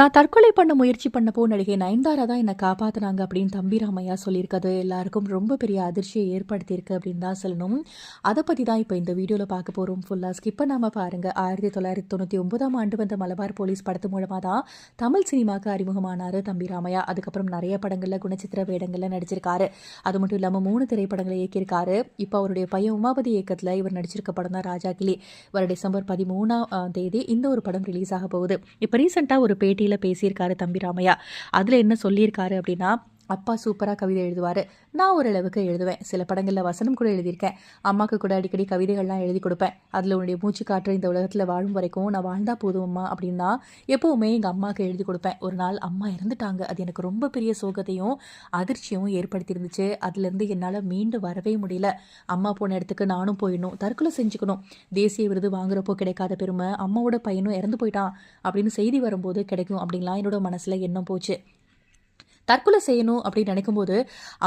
நான் தற்கொலை பண்ண முயற்சி பண்ணப்போ நடிகை நயன்தாரா தான் என்னை காப்பாத்துனாங்க அப்படின்னு தம்பி ராமையா சொல்லியிருக்கிறது. எல்லாருக்கும் ரொம்ப பெரிய அதிர்ச்சியை ஏற்படுத்தியிருக்கு அப்படின்னு தான் சொல்லணும். அதை பற்றி தான் இப்போ இந்த வீடியோவில் பார்க்க போகிறோம் ஃபுல்லாக ஸ்கிப் பண்ணாமல் பாருங்கள் ஆயிரத்தி தொள்ளாயிரத்தி தொண்ணூற்றி ஒன்பதாம் ஆண்டு வந்த மலபார் போலீஸ் படத்து மூலமாக தான் தமிழ் சினிமாவுக்கு அறிமுகமானார் தம்பி ராமையா. அதுக்கப்புறம் நிறைய படங்களில் குணச்சித்திர வேடங்களில் நடிச்சிருக்காரு. அது மட்டும் இல்லாமல் மூணு திரைப்படங்களை இயக்கியிருக்காரு. இப்போ அவருடைய பையன் உமாபதி இயக்கத்தில் இவர் நடிச்சிருக்க படம் தான் ராஜா கிளி. வர டிசம்பர் பதிமூணாம் தேதி இந்த ஒரு படம் ரிலீஸ் ஆக போகுது. இப்போ ரீசெண்டாக ஒரு பேட்டியில் பேசியிருக்காரு தம்பி ராமையா. அதில் என்ன சொல்லியிருக்காரு அப்படின்னா அப்பா சூப்பராக கவிதை எழுதுவார். நான் ஓரளவுக்கு எழுதுவேன். சில படங்களில் வசனம் கூட எழுதியிருக்கேன். அம்மாவுக்கு கூட அடிக்கடி கவிதைகள்லாம் எழுதி கொடுப்பேன். அதில் உன்னுடைய மூச்சு காற்று இந்த உலகத்தில் வாழும் வரைக்கும் நான் வாழ்ந்தா போதும் அம்மா அப்படின்னா எப்போவுமே எங்கள் அம்மாவுக்கு எழுதி கொடுப்பேன். ஒரு நாள் அம்மா இறந்துட்டாங்க. அது எனக்கு ரொம்ப பெரிய சோகத்தையும் அதிர்ச்சியும் ஏற்படுத்தியிருந்துச்சு. அதுலேருந்து என்னால் மீண்டு வரவே முடியல. அம்மா போன இடத்துக்கு நானும் போயிடணும். தற்கொலை செஞ்சுக்கணும். தேசிய விருது வாங்குறப்போ கிடைக்காத பெருமை அம்மாவோட பையனும் இறந்து போயிட்டான் அப்படின்னு செய்தி வரும்போது கிடைக்கும் அப்படின்லாம் என்னோட மனசில் எண்ணம் போச்சு. தற்கொலை செய்யணும் அப்படின்னு நினைக்கும்போது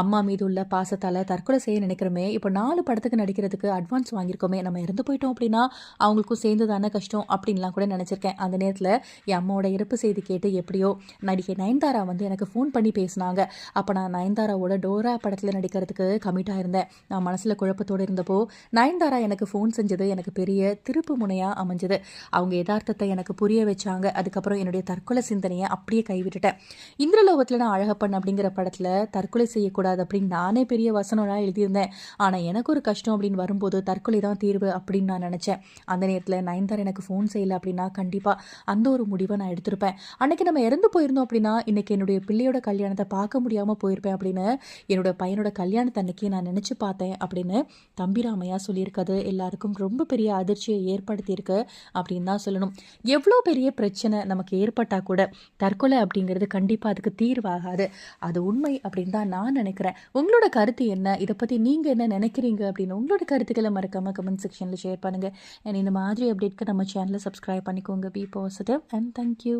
அம்மா மீது உள்ள பாசத்தால் தற்கொலை செய்ய நினைக்கிறோமே இப்போ நாலு படத்துக்கு நடிக்கிறதுக்கு அட்வான்ஸ் வாங்கியிருக்கோமே நம்ம இறந்து போயிட்டோம் அப்படின்னா அவங்களுக்கும் சேர்ந்து தானே கஷ்டம் அப்படின்லாம் கூட நினச்சிருக்கேன். அந்த நேரத்தில் என் அம்மாவோட இறப்பு செய்தி கேட்டு எப்படியோ நடிகை நயன்தாரா வந்து எனக்கு ஃபோன் பண்ணி பேசினாங்க. அப்போ நான் நயன்தாராவோட டோரா படத்தில் நடிக்கிறதுக்கு கமிட்டாக இருந்தேன் நான் மனசில் குழப்பத்தோடு இருந்தப்போ நயன்தாரா எனக்கு ஃபோன் செஞ்சது எனக்கு பெரிய திருப்பு முனையாக அமைஞ்சது. அவங்க யதார்த்தத்தை எனக்கு புரிய வச்சாங்க. அதுக்கப்புறம் என்னுடைய தற்கொலை சிந்தனையை அப்படியே கைவிட்டுட்டேன். இந்திரலோகத்தில் நான் தகப்பன் அப்படிங்கிற படத்தில் தற்கொலை செய்யக்கூடாது அப்படின்னு நானே பெரிய வசனம்லாம் எழுதியிருந்தேன். ஆனால் எனக்கு ஒரு கஷ்டம் அப்படின்னு வரும்போது தற்கொலை தான் தீர்வு அப்படின்னு நான் நினச்சேன். அந்த நேரத்தில் நயன்தார் எனக்கு ஃபோன் செய்யலை அப்படின்னா கண்டிப்பாக அந்த ஒரு முடிவை நான் எடுத்திருப்பேன். அன்னைக்கு நம்ம இறந்து போயிருந்தோம் அப்படின்னா இன்னைக்கு என்னுடைய பிள்ளையோட கல்யாணத்தை பார்க்க முடியாமல் போயிருப்பேன் அப்படின்னு என்னோட பையனோட கல்யாணத்தை அன்னைக்கு நான் நினச்சி பார்த்தேன் அப்படின்னு தம்பிராமையா சொல்லியிருக்கிறது எல்லாருக்கும் ரொம்ப பெரிய அதிர்ச்சியை ஏற்படுத்தியிருக்கு அப்படின்னு தான் சொல்லணும். எவ்வளோ பெரிய பிரச்சனை நமக்கு ஏற்பட்டால் கூட தற்கொலை அப்படிங்கிறது கண்டிப்பாக அதுக்கு தீர்வாக கூடாது அது உண்மை அப்படின்னு தான் நான் நினைக்கிறேன். உங்களோட கருத்து என்ன? இதை பற்றி நீங்கள் என்ன நினைக்கிறீங்க அப்படின்னு உங்களோட கருத்துக்களை மறக்காமல் கமெண்ட் செக்ஷனில் ஷேர் பண்ணுங்கள் அண்ட் இந்த மாதிரி அப்டேட்க்கு நம்ம சேனலை சப்ஸ்கிரைப் பண்ணிக்கோங்க. B positive and thank you